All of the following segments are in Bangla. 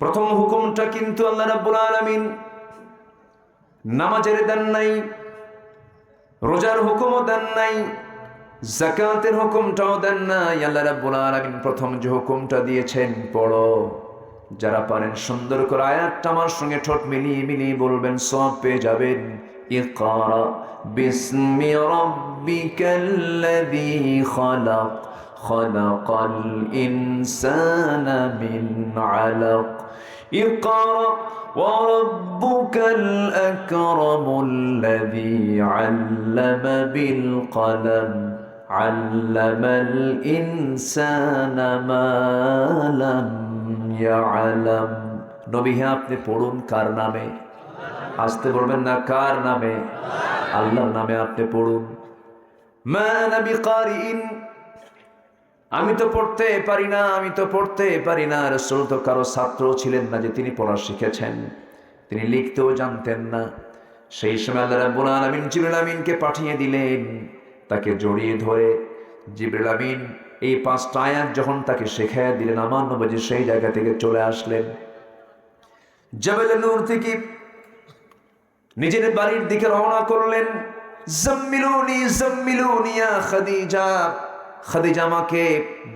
প্রথম হুকুমটা কিন্তু আল্লাহ রাব্বুল আলামিন নামাজের দেন নাই রোজার হুকুমও দেন নাই জাকাতের হুকুমটাও দেন নাই আল্লাহ রাব্বুল আলামিন প্রথম যে হুকুমটা দিয়েছেন পড়ো যারা পারেন সুন্দর করে আয়াতটা আমার সঙ্গে ঠোঁট মিলিয়ে মিলিয়ে বলবেন সব পেয়ে যাবেন ইকরা বিসমি রাব্বিকাল্লাযী খালাক خلق الإنسان من علق اقرأ وربك الأكرم الذي علم بالقلم علم الإنسان ما لم يعلم নবী হ্যাঁ আপনি পড়ুন কার নামে আসতে বলবেন না কার নামে আল্লাহর নামে আপনি পড়ুন মা নবী কারিন আমি তো পড়তে পারি না, আমি তো পড়তে পারি না। রসুল তো কারও ছাত্র ছিলেন না যে তিনি পড়া শিখেছেন। তিনি লিখতেও জানতেন না। সেই সময় আল্লাহ রাব্বুল আলামিন জিবরিল আমিনকে পাঠিয়ে দিলেন। তাকে জড়িয়ে ধরে জিবরিল আমিন এই পাঁচটা আয়াত যখন তাকে শেখায় দিলেন, আমার নবজি সেই জায়গা থেকে চলে আসলেন। জবেল নূর থেকে নিজের বাড়ির দিকে রওনা করলেন। জম্মিলুনি জম্মিলুনি ইয়া খাদিজা। খাদিজা আমাকে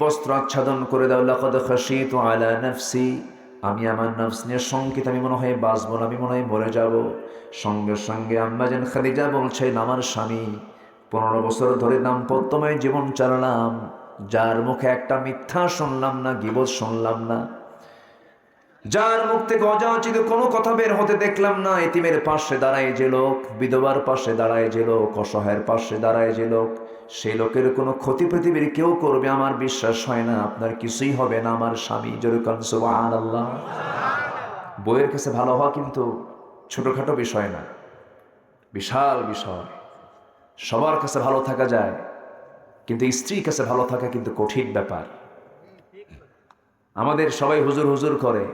বস্ত্র আচ্ছাদন করে দাও, লাকাদ খাশিতু আলা নাফসি। আমি আমার নফস নিয়ে সংকিত আমি মনে হয় বাঁচবো না, আমি মনে হয় মরে যাব। সঙ্গে সঙ্গে আম্মাজান খাদিজা বলছেন, আমার স্বামী, পনেরো বছর ধরে দাম্পত্যময় জীবন চালালাম, যার মুখে একটা মিথ্যা শুনলাম না, গিবত শুনলাম না। যার মুখ থেকে অযাচিত কোনো কথা বের হতে দেখলাম না, এতিমের পাশে দাঁড়ায় যে লোক, বিধবার পাশে দাঁড়ায় যে লোক, অসহায়ের পাশে দাঁড়ায় যে লোক সেই লোকের কোনো ক্ষতি পৃথিবীর কেউ করবে আমার বিশ্বাস হয় না আপনার কিছুই হবে না আমার স্বামী জরুকান আল্লাহ বইয়ের কাছে ভালো হওয়া কিন্তু ছোটখাটো বিষয় না বিশাল বিষয়। সবার কাছে ভালো থাকা যায় কিন্তু স্ত্রীর কাছে ভালো থাকা কিন্তু কঠিন ব্যাপার। আমাদের সবাই হুজুর হুজুর করে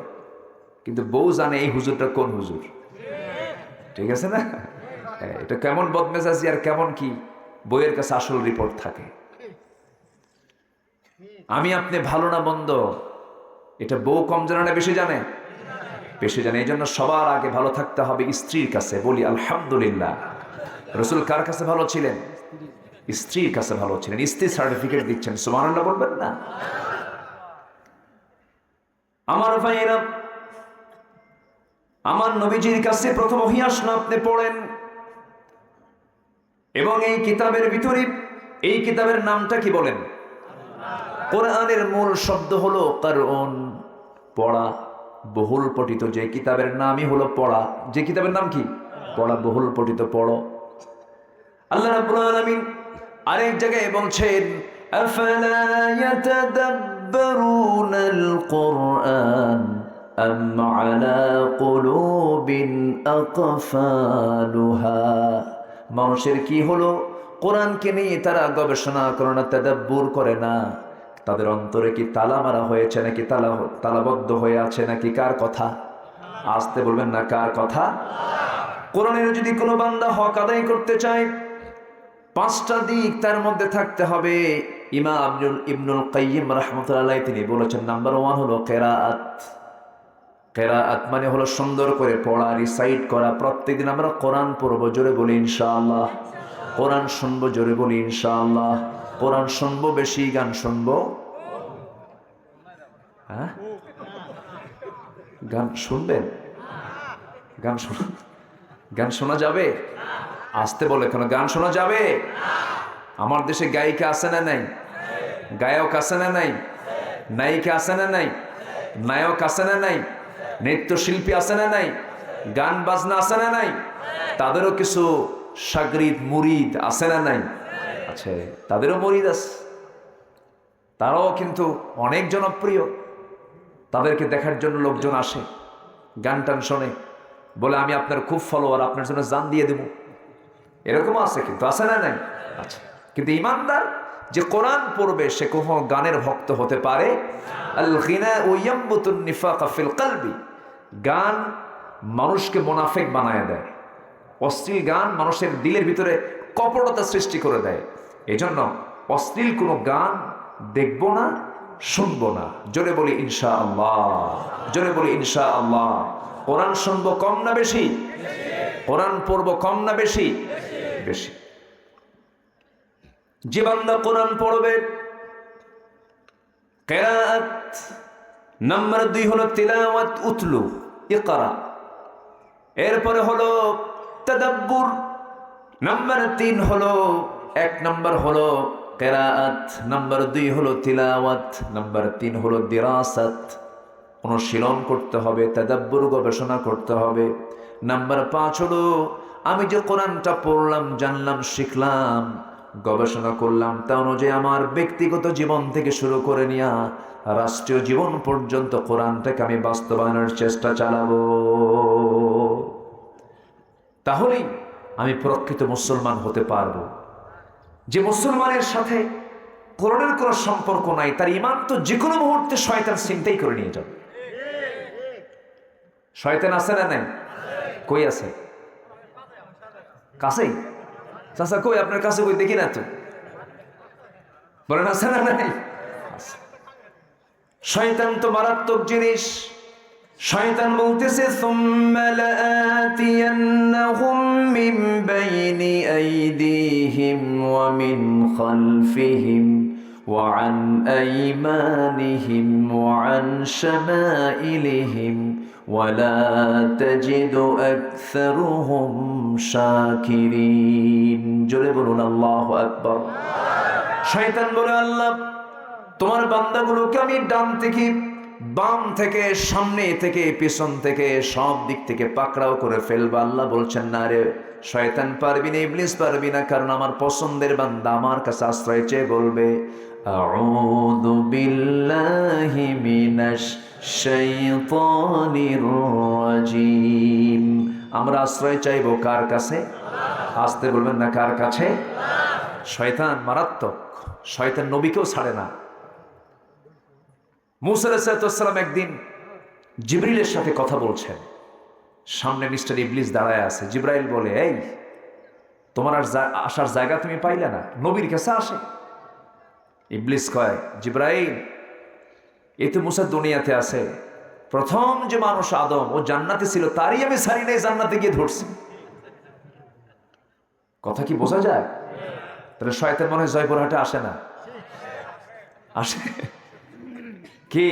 কিন্তু বউ জানে এই হুজুরটা কোন হুজুর। ঠিক আছে না? হ্যাঁ, এটা কেমন বদমেজাজি আর কেমন কি? বইয়ের কাছে আসল রিপোর্ট থাকে। আমি আপনি ভালো না মন্দ, এটা বউ কম জানে না বেশি জানে? বেশি জানে এই জন্য সবার আগে ভালো থাকতে হবে স্ত্রীর কাছে, বলি আলহামদুলিল্লাহ। রসুল কার কাছে ভালো ছিলেন? স্ত্রীর কাছে ভালো ছিলেন। স্ত্রী সার্টিফিকেট দিচ্ছেন সুমানাল্লাহ বলবেন না? আমার ভাইয়েরা, আমার নবীজির কাছে প্রথম ওহি না আপনি পড়েন এবং এই কিতাবের ভিতরে এই কিতাবের নামটা কি বলেন? কোরআনের মূল শব্দ হলো কারণ পড়া বহুল পঠিত, যে কিতাবের নামই হলো পড়া। যে কিতাবের নাম কি? পড়া বহুল পঠিত, পড়ো। আল্লাহ রাব্বুল আলামিন আরেক জায়গায় বলছেন, আফালা কুরআন আম আলা কুলুবিন আকফালুহা? মানুষের কি হলো? কোরআনকে নিয়ে তারা গবেষণা করে না, তাদাব্বুর করে না। তাদের অন্তরে কি তালা মারা হয়েছে নাকি তালা তালাবদ্ধ হয়ে আছে নাকি কার কথা? আসতে বলবেন না কার কথা? কোরআনের যদি কোনো বান্দা হক আদায় করতে চায়, পাঁচটা দিক তার মধ্যে থাকতে হবে। ইমা আব্দুল ইবনুল কাইয়িম রহমতুল্লাহ তিনি বলেছেন, নাম্বার ওয়ান হলো কেরাআত কেরাআত মানে হলো সুন্দর করে পড়া রিসাইট করা। প্রত্যেকদিন আমরা কোরআন পড়ব, জোরে বলি ইনশাআল্লাহ। কোরআন শুনব, জোরে বলি ইনশাআল্লাহ। কোরআন শুনব, বেশি গান শুনব। হ্যাঁ? গান শুনবেন? গান শোনা গান শোনা যাবে? আসতে বলে কেন, গান শোনা যাবে? আমার দেশে গায়িকা আছে না নাই? গায়ক আছে না নাই? নায়িকা আছে না নাই? নায়ক আছে না নাই? নৃত্যশিল্পী আছে না নাই? গান বাজনা আছে না নাই? তাদেরও কিছু সাগরিদ, মুরিদ আছে না নাই? আছে তাদেরও মুরিদ আছে। তারাও কিন্তু অনেক জনপ্রিয়। তাদেরকে দেখার জন্য লোকজন আসে, গান টান শোনে, বলে, আমি আপনার খুব ফলোয়ার আপনার জন্য জান দিয়ে দেব। এরকমও আছে কিন্তু, আছে না নাই? আচ্ছা কিন্তু ইমানদার যে কোরআন পড়বে সে কখনো গানের ভক্ত হতে পারে। গান মানুষকে মোনাফেক বানায় দেয়। অশ্লীল গান মানুষের দিলের ভিতরে কপটতা সৃষ্টি করে দেয়। এজন্য অশ্লীল কোনো গান দেখব না, শুনব না। জোরে বলি ইনশা আল্লাহ জোরে বলি ইনশা আল্লাহ কোরআন শুনব কম না বেশি? কোরআন পড়ব কম না বেশি? বেশি। যে বান্দা কোরআন পড়বে, কেরাত নাম্বার দুই হলো তিলাওয়াত উতলু, ইকরা। এরপরে হলো তাদাব্বুর, নাম্বার তিন হলো, এক নাম্বার হলো কেরাত, নাম্বার দুই হলো তিলাওয়াত, নাম্বার তিন হলো দিরাসাত। অনুশীলন করতে হবে, তাদাব্বুর গবেষণা করতে হবে। নাম্বার পাঁচ হলো, আমি যে কোরআনটা পড়লাম, জানলাম, শিখলাম গবেষণা করলাম, তা অনুযায়ী আমার ব্যক্তিগত জীবন থেকে শুরু করে নিয়া রাষ্ট্রীয় জীবন পর্যন্ত কোরআনটাকে আমি বাস্তবায়নের চেষ্টা চালাবো। তাহলেই আমি প্রকৃত মুসলমান হতে পারব। যে মুসলমানের সাথে কোরআনের কোনো সম্পর্ক নাই, তার ইমান তো যে কোনো মুহূর্তে শয়তান চিন্তাই করে নিয়ে যাবে। শয়তান আছে না নাই? কই আছে? কাছেই? চাচা কই আপনার কাছে কই দেখি না তো বলেন আছে না নাই শয়তান তো মারাত্মক জিনিস শয়তান বলতেছে সুম্মালাতিয়ান্নাহুম মিন বাইনি আইদিহিম ওয়া মিন খালফিহিম وعن أيمانهم وعن شمائلهم وَلَا تَجِدُ أَكْثَرُهُمْ شَاكِرِينَ জোরে বলুন আল্লাহু আকবার শয়তান বলে আল্লাহ তোমার বান্দাগুলোকে আমি ডান থেকে বাম থেকে সামনে থেকে পিছন থেকে সব দিক থেকে পাকড়াও করে ফেলবা আল্লাহ বলছেন না রে শয়তান পারবি না ইবলিস পারবি না কারণ আমার পছন্দের বান্দা আমার কাছে আশ্রয় চেয়ে বলবে আউযু বিল্লাহি মিনাশ শাইতানির রাজিম আমরা আশ্রয় চাইব কার কাছে? আসতে বলবেন না কার কাছে? শয়তান মারাত্মক। শয়তান নবীকেও ছাড়ে না। মুসালাম একদিন জিব্রিলের সাথে কথা বলছেন। সামনে মিস্টার ইবলিস দাঁড়ায় আছে। জিব্রাইল বলে, এই, তোমার আর আসার জায়গা তুমি পাইলে না। নবীর কাছে আসে। ইবলিস কয়, জিব্রাইল এ তো মুসা দুনিয়াতে আছে। প্রথম যে মানুষ আদম, ও জান্নাতে ছিল, তারই আমি সারি নাই, জান্নাতে গিয়ে ধরছি। কথা কি বোঝা যায়? তাহলে শয়তান মনে হয় জয়পুরহাটে আসে না। আসে? কি?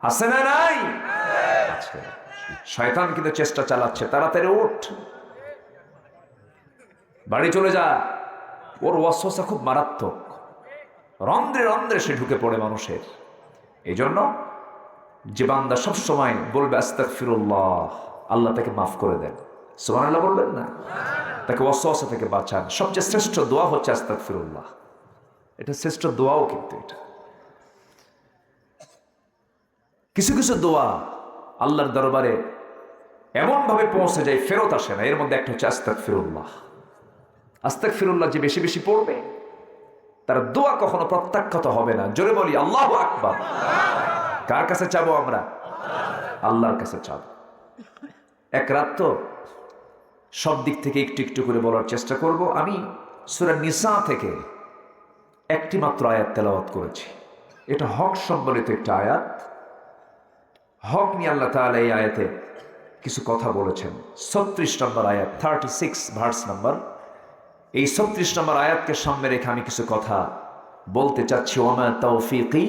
আসে না নাই? আছে। শয়তান কিন্তু চেষ্টা চালাচ্ছে, তাড়াতাড়ি উঠ। বাড়ি চলে যা। ওর ওয়াসওয়াসা খুব মারাত্মক। রন্ধ্রে রন্ধ্রে সে ঢুকে পড়ে মানুষের। এই জন্য যে বান্দা সবসময় বলবে আস্তাক ফিরুল্লাহ আল্লাহ তাকে মাফ করে দেন। সুবহানাল্লাহ বলবেন না? তাকে ওয়াসওয়াসা থেকে বাঁচান। সবচেয়ে শ্রেষ্ঠ দোয়া হচ্ছে আস্তাক ফিরুল্লাহ এটা শ্রেষ্ঠ দোয়াও কিন্তু এটা। কিছু কিছু দোয়া আল্লাহর দরবারে এমনভাবে পৌঁছে যায়, ফেরত আসে না। এর মধ্যে একটা হচ্ছে আস্তাক ফিরুল্লাহ আস্তাক ফিরুল্লাহ যে বেশি বেশি পড়বে তার দোয়া কখনো প্রত্যাখ্যাত হবে না। জোরে বলি, আল্লাহ আকবার। কার কাছে চাবো আমরা? আল্লাহর কাছে চাবো। এক রাত তো সব দিক থেকে একটু একটু করে বলার চেষ্টা করব। আমি সুরা নিসা থেকে একটি মাত্র আয়াত তেলাওয়াত করেছি। এটা হক সম্বলিত একটা আয়াত। হক নিয়ে আল্লাহ তাআলা এই আয়াতে কিছু কথা বলেছেন। ছত্রিশ নম্বর আয়াত থার্টি সিক্স ভার্স নম্বর এই ছত্রিশ নম্বর আয়াতকে সামনে রেখে আমি কিছু কথা বলতে চাচ্ছি। ওমা তৌফিকি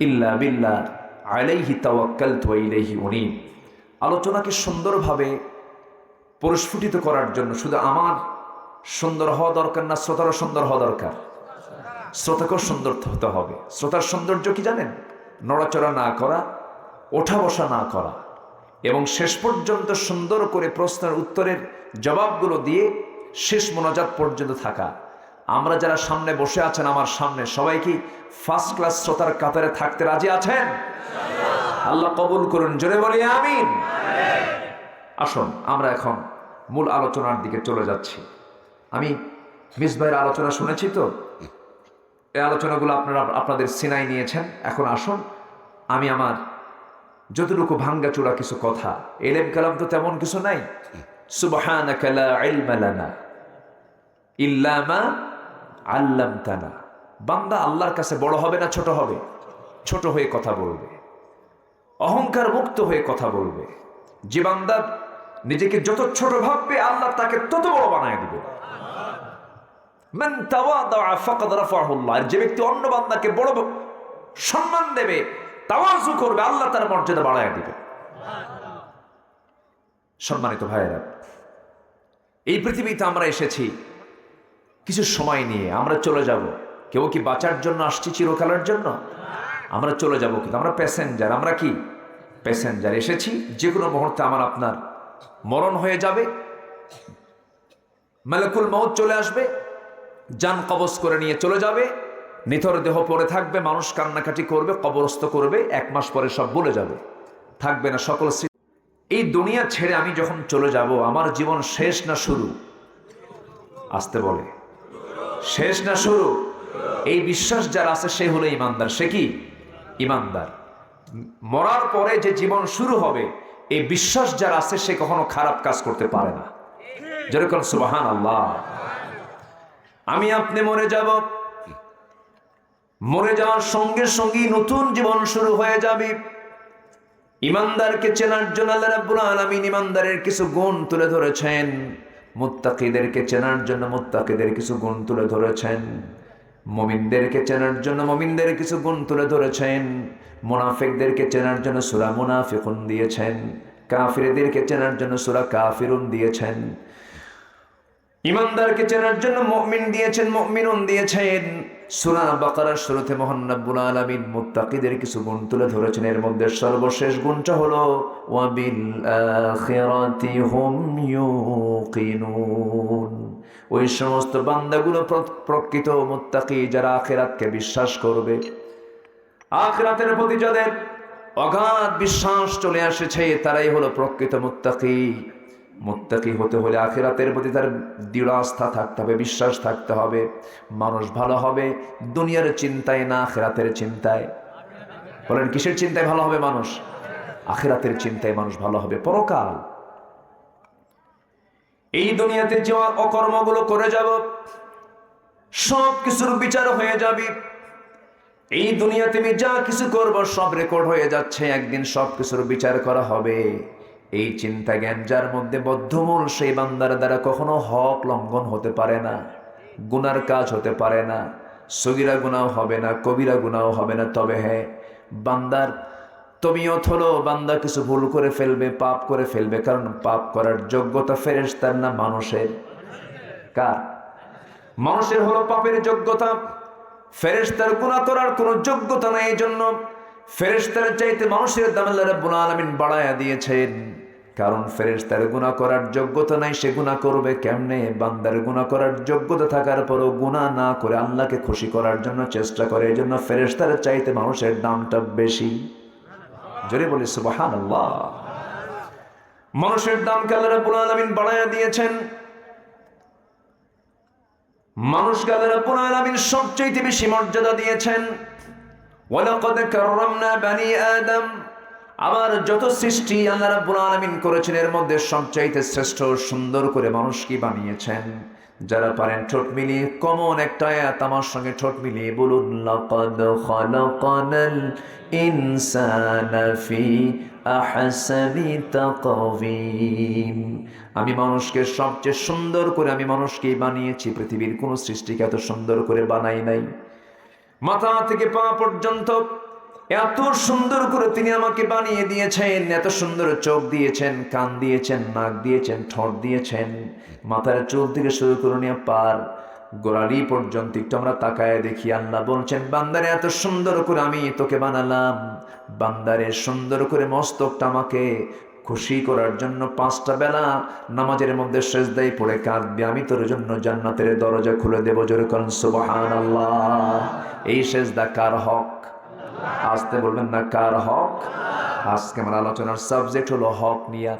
ইল্লা বিল্লাহ, আলাইহি তাওয়াক্কালতু ওয়া ইলাইহি উনীব। আলোচনাকে সুন্দরভাবে পরিস্ফুটিত করার জন্য শুধু আমার সুন্দর হওয়া দরকার না, শ্রোতারও সুন্দর হওয়া দরকার। শ্রোতাকেও সুন্দর হতে হবে। শ্রোতার সৌন্দর্য কি জানেন? নড়াচড়া না করা, ওঠা বসা না করা। এবং শেষ পর্যন্ত সুন্দর করে প্রশ্নের উত্তরের জবাবগুলো দিয়ে শেষ মোনাজাত পর্যন্ত থাকা। আমরা যারা সামনে বসে আছেন আমার সামনে, সবাই কি ফার্স্ট ক্লাস শ্রোতার কাতারে থাকতে রাজি আছেন? আল্লাহ কবুল করুন, জোরে বলি আমিন। আসুন, আমরা এখন মূল আলোচনার দিকে চলে যাচ্ছি। আমি মিস ভাইয়ের আলোচনা শুনেছি তো? এই আলোচনাগুলো আপনারা, আপনাদের সিনাই নিয়েছেন। এখন আসুন, আমি আমার যতটুকু ভাঙ্গা চূড়া কিছু কথা এলেম কালাম তো তেমন কিছু নাই। সুবহানাকা লা ইলমা লানা ইল্লা মা আল্লামতানা। বান্দা আল্লাহর কাছে বড় হবে না ছোট হবে? ছোট হয়ে কথা বলবে। অহংকার মুক্ত হয়ে কথা বলবে। যে বান্দা নিজেকে যত ছোট ভাববে, আল্লাহ তাকে তত বড় বানায় দিবে। আর যে ব্যক্তি অন্য বান্দাকে বড় সম্মান দেবে, তাওয়াজু করবে, আল্লাহ তার মর্যাদা বাড়ায় দিবে। সম্মানিত ভাইয়েরা এই পৃথিবীতে আমরা এসেছি কিছু সময় নিয়ে, আমরা চলে যাব। কেউ কি বাঁচার জন্য আসছি চিরকালের জন্য? আমরা চলে যাব কিন্তু আমরা প্যাসেঞ্জার আমরা কি? প্যাসেঞ্জার এসেছি যে কোনো মুহূর্তে আমার আপনার মরণ হয়ে যাবে। মালাকুল মৌত চলে আসবে, যান কবজ করে নিয়ে চলে যাবে। নিথর দেহ পড়ে থাকবে, মানুষ কান্নাকাটি করবে, কবরস্থ করবে, এক মাস পরে সব বলে যাবে। থাকবে না সকল। এই দুনিয়া ছেড়ে আমি যখন চলে যাব, আমার জীবন শেষ না শুরু? আসতে বলে। শেষ না শুরু? এই বিশ্বাস যার আছে, সে হলো ইমানদার। সে কি? ইমানদার। মরার পরে যে জীবন শুরু হবে, এই বিশ্বাস যার আছে, সে কখনো খারাপ কাজ করতে পারে না। যেরকম সুবাহান আল্লাহ আমি আপনি মরে যাব। মরে যাওয়ার সঙ্গে সঙ্গেই নতুন জীবন শুরু হয়ে যাবে। ইমানদারকে চেনার জন্য আল্লাহ রাব্বুল আলামিন ইমানদারের কিছু গুণ তুলে ধরেছেন। মুত্তাকিদেরকে চেনার জন্য মুত্তাকিদের কিছু গুণ তুলে ধরেছেন। মমিনদেরকে চেনার জন্য মমিনদের কিছু গুণ তুলে ধরেছেন। মুনাফিকদেরকে চেনার জন্য সূরা মুনাফিকুন দিয়েছেন। কাফিরদেরকে চেনার জন্য সূরা কাফিরুন দিয়েছেন। ইমানদারকে চেনার জন্য মুমিন দিয়েছেন, মুমিনুন দিয়েছেন। সূরা বাকারার শুরুতে মহান আলামিন মুত্তাকিদের কিছু গুণ তুলে ধরেছেন। এর মধ্যে সর্বশেষ গুণটা হলো ওই সমস্ত বান্দাগুলো প্র- প্রকৃত মুত্তাকি যারা আখিরাতকে বিশ্বাস করবে। আখিরাতের প্রতি যাদের অগাধ বিশ্বাস চলে আসেছে, তারাই হলো প্রকৃত মুত্তাকি। মুত্তাকি হতে হলে আখেরাতের প্রতি তার দৃঢ় আস্থা থাকতে হবে, বিশ্বাস থাকতে হবে। মানুষ ভালো হবে দুনিয়ার চিন্তায় না আখিরাতের চিন্তায়। বলেন, কিসের চিন্তায় ভালো হবে মানুষ? আখেরাতের চিন্তায় মানুষ ভালো হবে। পরকাল। এই দুনিয়াতে যে অকর্মগুলো করে যাব, সব কিছুর বিচার হয়ে যাবে। এই দুনিয়াতে আমি যা কিছু করব, সব রেকর্ড হয়ে যাচ্ছে। একদিন সব কিছুর বিচার করা হবে। এই চিন্তা জ্ঞান যার মধ্যে বদ্ধমূল সেই বান্দার দ্বারা কখনো হক লঙ্ঘন হতে পারে না, গুনার কাজ হতে পারে না, সগিরা গুনাও হবে না, কবিরা গুনাও হবে না। তবে হ্যাঁ বান্দার তবিয়ত হলো বান্দা কিছু ভুল করে ফেলবে, পাপ করে ফেলবে, কারণ পাপ করার যোগ্যতা ফেরেশতার না মানুষের? কার? মানুষের হলো পাপের যোগ্যতা। ফেরেশতার গুণা করার কোনো যোগ্যতা নাই। এই জন্য ফেরেশতার চাইতে মানুষের দাম রাব্বুল আলামিন বাড়ায়া দিয়েছেন। কারণ ফেরেশতার গুনাহ করার যোগ্যতা নাই, সে গুনাহ করবে কেমনে? বান্দার গুনাহ করার যোগ্যতা থাকার পরও গুনাহ না করে আল্লাহকে খুশি করার জন্য চেষ্টা করে এই জন্য ফেরেশতার চাইতে মানুষের দামটা বেশি। জোরে বলি, সুবহানাল্লাহ। মানুষের দামকে আল্লাহ রাব্বুল আলামিন বাড়ায়া দিয়েছেন? মানুষ আল্লাহ রাব্বুল আলামিন সবচেয়ে বেশি মর্যাদা দিয়েছেন? ওয়ালাকাদ কাররামনা বানি আদম। আবার যত সৃষ্টি আল্লাহ রাব্বুল আলামিন করেছেন, এর মধ্যে সবচাইতে শ্রেষ্ঠ সুন্দর করে মানুষকে বানিয়েছেন? যারা পারেন ঠোঁট মিলিয়ে, কমন একটা আয়াত আমার সঙ্গে ঠোঁট মিলিয়ে বলুন, লাকাদ খালাকানাল ইনসানা ফি আহসানি তাকওয়িম। আমি মানুষকে সবচেয়ে সুন্দর করে, আমি মানুষকে বানিয়েছি, পৃথিবীর কোনো সৃষ্টিকে এত সুন্দর করে বানাই নাই। মাথা থেকে পা পর্যন্ত এত সুন্দর করে তিনি আমাকে বানিয়ে দিয়েছেন, এত সুন্দর চোখ দিয়েছেন, কান দিয়েছেন, নাক দিয়েছেন, ঠোঁট দিয়েছেন, মাথার চুল থেকে শুরু করে নিয়ে পার গোড়ালি পর্যন্ত একটু আমরা তাকায় দেখি, আল্লাহ বলছেন, বান্দারে এত সুন্দর করে আমি তোকে বানালাম, বান্দারে সুন্দর করে মস্তকটা আমাকে খুশি করার জন্য পাঁচটা বেলা নামাজের মধ্যে সেজদাই পড়ে কাঁদবি, আমি তোর জন্য জান্নাতের দরজা খুলে দেবো, জোরে করেন সুবহান আল্লাহ এই সেজদা কার হক? আসতে বলবেন না, কার হক? আজকে আমার আলোচনার সাবজেক্ট হলো হক নিয়া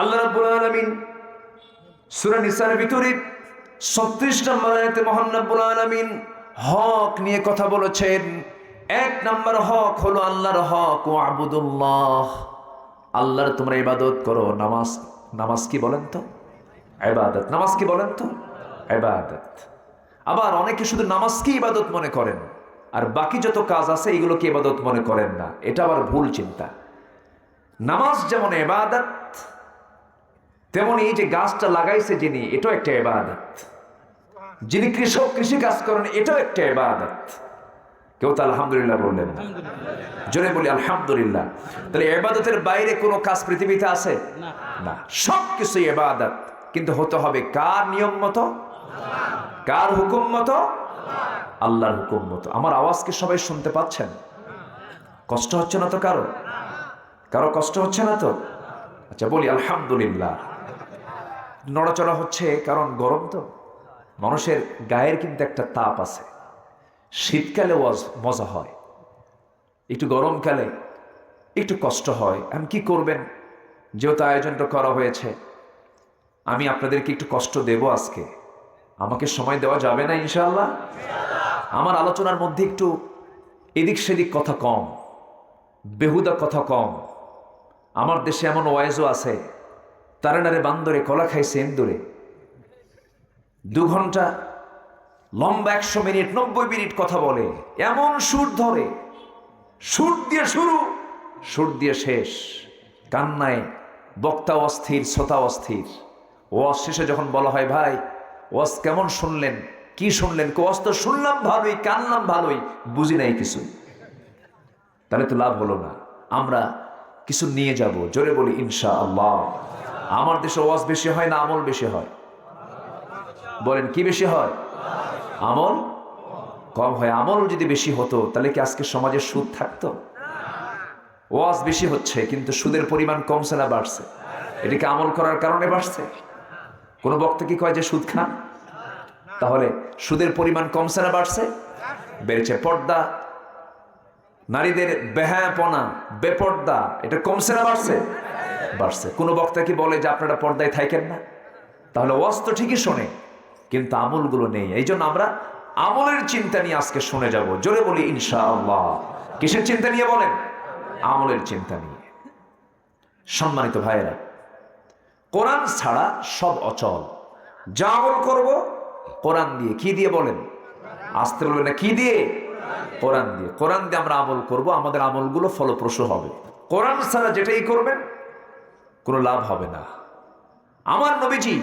আল্লাহ রাব্বুল আলামিন সূরা নিসার ভিতরে 36 নম্বর আয়াতে মহান রব্বুল আলামিন হক নিয়ে কথা বলেছেন। এক নম্বর হক হলো আল্লাহর হক ও আবুদুল্লাহ আল্লাহর তোমরা ইবাদত করো, নামাজ নামাজ কি বলেন তো? ইবাদত। নামাজ কি বলেন তো? ইবাদত। আবার অনেকে শুধু নামাজকে ইবাদত মনে করেন। আর বাকি যত কাজ আছে এগুলোকে ইবাদত মনে করেন না। এটা আবার ভুল চিন্তা। নামাজ যেমন এবাদত তেমন এই যে গাছটা লাগাইছে যিনি এটাও একটা এবাদত যিনি কৃষক কৃষি কাজ করেন এটাও একটা এবাদত কেউ তো আলহামদুলিল্লাহ বললেন না। জোরে বলি আলহামদুলিল্লাহ। তাহলে এবাদতের বাইরে কোনো কাজ পৃথিবীতে আছে? না। সব কিছু এবাদত কিন্তু হতে হবে কার নিয়ম মতো? কার হুকুম মতো? আল্লাহর হুকুম মতো। আমার আওয়াজকে সবাই শুনতে পাচ্ছেন? কষ্ট হচ্ছে না তো কারও? কারও কষ্ট হচ্ছে না তো? আচ্ছা বলি আলহামদুলিল্লাহ। নড়াচড়া হচ্ছে কারণ গরম তো। মানুষের গায়ের কিন্তু একটা তাপ আছে। শীতকালে মজা হয়। একটু গরমকালে একটু কষ্ট হয়। আমি কি করবেন? যেহেতু আয়োজনটা করা হয়েছে। আমি আপনাদেরকে একটু কষ্ট দেব আজকে। আমাকে সময় দেওয়া যাবে না, ইনশাআল্লাহ? আমার আলোচনার মধ্যে একটু এদিক সেদিক কথা কম, বেহুদা কথা কম। আমার দেশে এমন ওয়াইজও আছে তারানারে বান্দরে কলা খাইছে এন্দুরে দু ঘণ্টা, লম্বা একশো মিনিট, নব্বই মিনিট কথা বলে, এমন সুর ধরে। সুর দিয়ে শুরু, সুর দিয়ে শেষ। কান্নায় বক্তা অস্থির, শ্রোতা অস্থির। ওয়াজ শেষে যখন বলা হয়, ভাই ওয়াজ কেমন শুনলেন? কি শুনলেন? ওয়াজ তো শুনলাম ভালোই, কানলাম ভালোই, বুঝি নাই কিছু। তাহলে তো লাভ হলো না। আমরা কিছু নিয়ে যাব, জোরে বলি ইনশা আল্লাহ আমার দেশে ওয়াজ বেশি হয় না আমল বেশি হয়? বলেন, কি বেশি হয়? আমল? কম হয়। আমল যদি বেশি হতো, তাহলে কি আজকে সমাজে সুদ থাকতো? ওয়াজ বেশি হচ্ছে, কিন্তু সুদের পরিমাণ কমছে না, বাড়ছে। এটাকে আমল করার কারণে বাড়ছে? কোনো বক্তা কি কয় যে সুদ খান? তাহলে সুদের পরিমাণ কমছে না বাড়ছে? বেড়েছে পর্দা। নারীদের বেহায়াপনা, বেপর্দা, এটা কমছে না বাড়ছে? বাড়ছে। কোনো বক্তা কি বলে যে আপনারা পর্দায় থাকেন না? তাহলে ওয়াজ তো ঠিকই শোনে, কিন্তু আমলগুলো নেই। এই জন্য আমরা আমলের চিন্তা নিয়ে আজকে শুনে যাব। জোরে বলি ইনশা আল্লাহ কিসের চিন্তা নিয়ে বলেন? আমলের চিন্তা নিয়ে। সম্মানিত ভাইয়েরা কোরআন ছাড়া সব অচল। যা আমল করব, কোরআন দিয়ে কি দিয়ে বলেন? আসতে বলবেন না, কি দিয়ে? কোরআন দিয়ে। কোরআন দিয়ে আমরা আমল করব, আমাদের আমলগুলো ফলপ্রসূ হবে। কোরআন ছাড়া যেটাই করবেন, কোনো লাভ হবে না। আমার নবীজি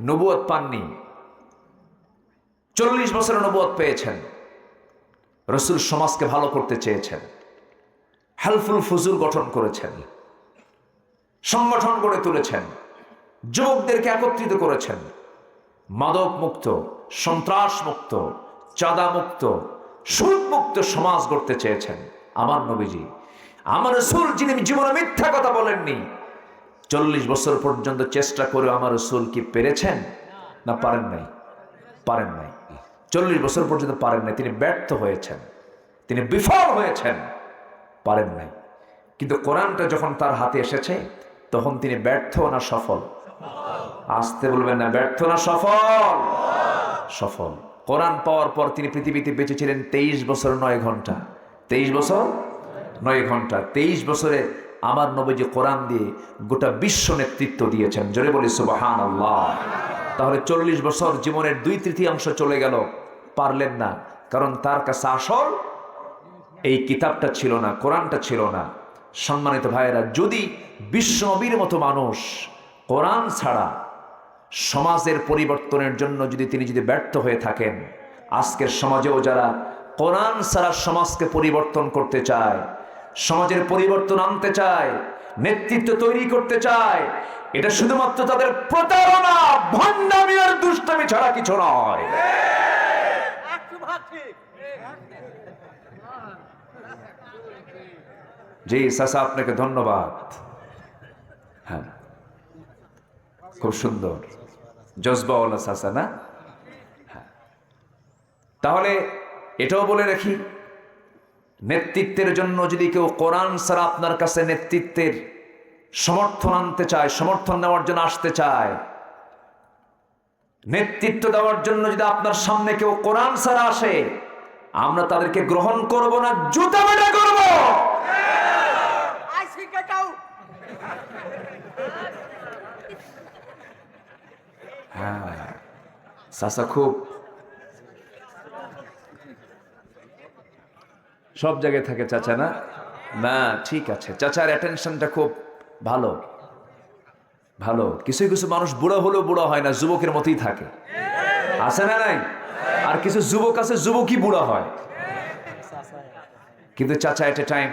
নবুয়ত পাননি। চল্লিশ বছর নবুয়ত পেয়েছেন। রসুল সমাজকে ভালো করতে চেয়েছেন। হেল্পফুল ফজুল গঠন করেছেন। সংগঠন গড়ে তুলেছেন। যুবকদেরকে একত্রিত করেছেন। মাদক মুক্ত সন্ত্রাস মুক্ত চাঁদা মুক্ত সুদ মুক্ত সমাজ গড়তে চেয়েছেন আমার নবীজি। আমার রসুল যিনি জীবনে মিথ্যা কথা বলেননি, চল্লিশ বছর পর্যন্ত চেষ্টা করে আমার রসুল কি পেরেছেন? না, পারেন নাই। পারেন নাই। চল্লিশ বছর পর্যন্ত পারেন নাই। তিনি ব্যর্থ হয়েছেন। তিনি বিফল হয়েছেন। পারেন নাই। কিন্তু কোরআনটা যখন তার হাতে এসেছে, তখন তিনি ব্যর্থ না সফল। আসতে বলবেন না, ব্যর্থ না, সফল। সফল। কোরআন পাওয়ার পর তিনি পৃথিবীতে বেঁচেছিলেন তেইশ বছর নয় ঘণ্টা। তেইশ বছর? নয় ঘণ্টা। তেইশ বছরে আমার নবীজি কোরআন দিয়ে গোটা বিশ্ব নেতৃত্ব দিয়েছেন। জোরে বলি সুবাহান আল্লাহ তাহলে চল্লিশ বছর জীবনের দুই তৃতীয়াংশ চলে গেল। পারলেন না। কারণ তার কাছে আসল এই কিতাবটা ছিল না, কোরআনটা ছিল না। সম্মানিত ভাইয়েরা, যদি বিশ্ব নবীর মতো মানুষ কোরআন ছাড়া সমাজের পরিবর্তনের জন্য যদি তিনি যদি ব্যর্থ হয়ে থাকেন, আজকের সমাজেও যারা কোরআন ছাড়া সমাজকে পরিবর্তন করতে চায়, সমাজের পরিবর্তন আনতে চায়, নেতৃত্ব তৈরি করতে চায়, এটা শুধুমাত্র তাদের প্রতারণা, ভণ্ডামি আর দুষ্টামি ছাড়া কিছু নয়। জি, সাসা, আপনাকে ধন্যবাদ হ্যাঁ খুব সুন্দর জজবাওয়ালা সাসা না হ্যাঁ। তাহলে এটাও বলে রাখি, নেতৃত্বের জন্য যদি কেউ কোরআন ছাড়া আপনার কাছে নেতৃত্বের সমর্থন আনতে চায়, সমর্থন নেওয়ার জন্য আসতে চায়, নেতৃত্ব দেওয়ার জন্য যদি আপনার সামনে কেউ কোরআন ছাড়া আসে, আমরা তাদেরকে গ্রহণ করব না, জুতা বেটা করব. হ্যাঁ, খুব সব জায়গায় থাকে চাচা, না? না, ঠিক আছে। চাচার অ্যাটেনশনটা খুব ভালো। ভালো। কিছু কিছু মানুষ বুড়ো হলেও বুড়ো হয় না, যুবকের মতোই থাকে। আছে না নাই? আর কিছু যুবক আছে, যুবকই বুড়ো হয়। কিন্তু চাচা এট এ টাইম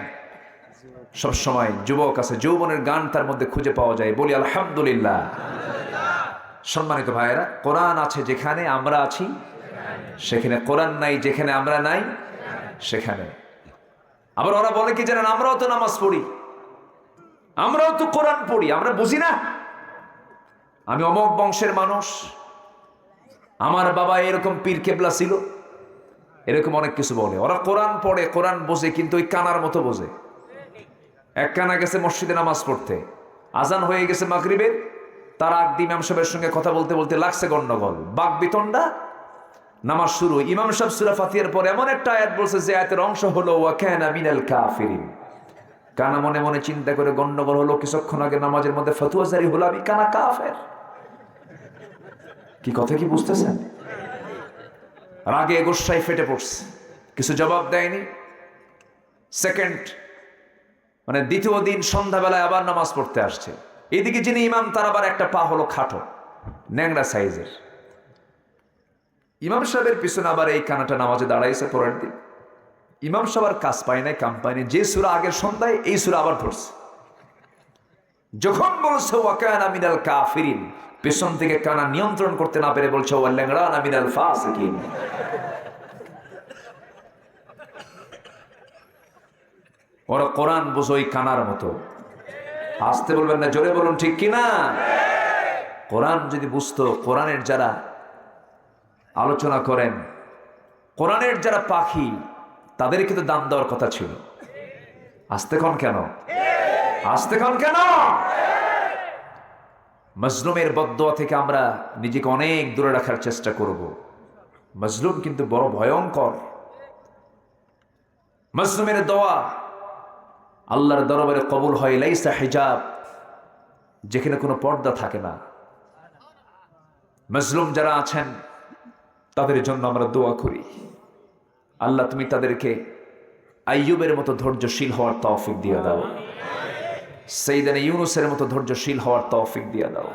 সবসময় যুবক আছে, যৌবনের গান তার মধ্যে খুঁজে পাওয়া যায়। বলি, আলহামদুলিল্লাহ। সম্মানিত ভাইয়েরা, কোরআন আছে যেখানে আমরা আছি, সেখানে কোরআন নাই যেখানে আমরা নাই, সেখানে আবার ওরা বলে কি জানেন, আমরাও তো নামাজ পড়ি, আমরাও তো কোরআন পড়ি, আমরা বুঝি না। আমি অমক বংশের মানুষ, আমার বাবা এরকম পীর কেবলা ছিল, এরকম অনেক কিছু বলে। ওরা কোরআন পড়ে, কোরআন বোঝে, কিন্তু ওই কানার মতো বোঝে। এক কানা গেছে মসজিদে নামাজ পড়তে, আজান হয়ে গেছে মাগরিবের তার আগ ইমাম সাহেবের সঙ্গে কথা বলতে বলতে লাগছে গন্ডগোল বাক বিতন্ডা নামাজ শুরু। ইমাম সাহেব সুরা ফাতিয়ার পর এমন একটা আয়াত বলছে যে আয়াতের অংশ হলো ওয়া কানা মিনাল কাফিরিন। কানা মনে মনে চিন্তা করে গন্ডগোল হলো, কিছুক্ষণ আগে নামাজের মধ্যে ফতুয়া জারি হলো, আমি কানা কাফের। কি কথা কি বুঝতেছেন? রাগে গোসাই ফেটে পড়ছে। কিছু জবাব দেয়নি। সেকেন্ড মানে দ্বিতীয় দিন সন্ধ্যাবেলায় আবার নামাজ পড়তে আসছে। এদিকে যিনি ইমাম, তার আবার একটা পা হলো খাটো ন্যাংরা সাইজের। ইমাম সাহেবের পিছনে আবার এই কানাটা নামাজে দাঁড়াইছে পরের দিন। ইমাম সাহেব কাজ পায় নাই, কাম পায় নাই। যে সুরা আগের সন্ধ্যায়, এই সুরা আবার ধরছে। যখন বলছে ওয়াকানা মিনাল কাফিরিন পেছন থেকে কানা নিয়ন্ত্রণ করতে না পেরে বলছে, ওয়া ল্যাংড়ানা মিনাল ফাসিকিন ওরা কোরআন বোঝো ওই কানার মতো। আসতে বলবেন না, জোরে বলুন, ঠিক কিনা? কোরআন যদি বুঝতো, কোরআনের যারা আলোচনা করেন, কোরআনের যারা পাখি তাদের কিন্তু দাম দেওয়ার কথা ছিল। আসতে কন কেন? আসতে কন কেন? মজলুমের বদোয়া থেকে আমরা নিজেকে অনেক দূরে রাখার চেষ্টা করব। মজলুম কিন্তু বড় ভয়ঙ্কর। মজলুমের দোয়া আল্লাহর দরবারে কবুল হয় লাইসা হিজাব যেখানে কোনো পর্দা থাকে না। মজলুম যারা আছেন তাদের জন্য আমরা দোয়া করি। আল্লাহ তুমি তাদেরকে আইয়ুবের মতো ধৈর্যশীল হওয়ার তৌফিক দিয়ে দাও। সেইদানে ইউনুসের মতো ধৈর্যশীল হওয়ার তৌফিক দিয়ে দাও।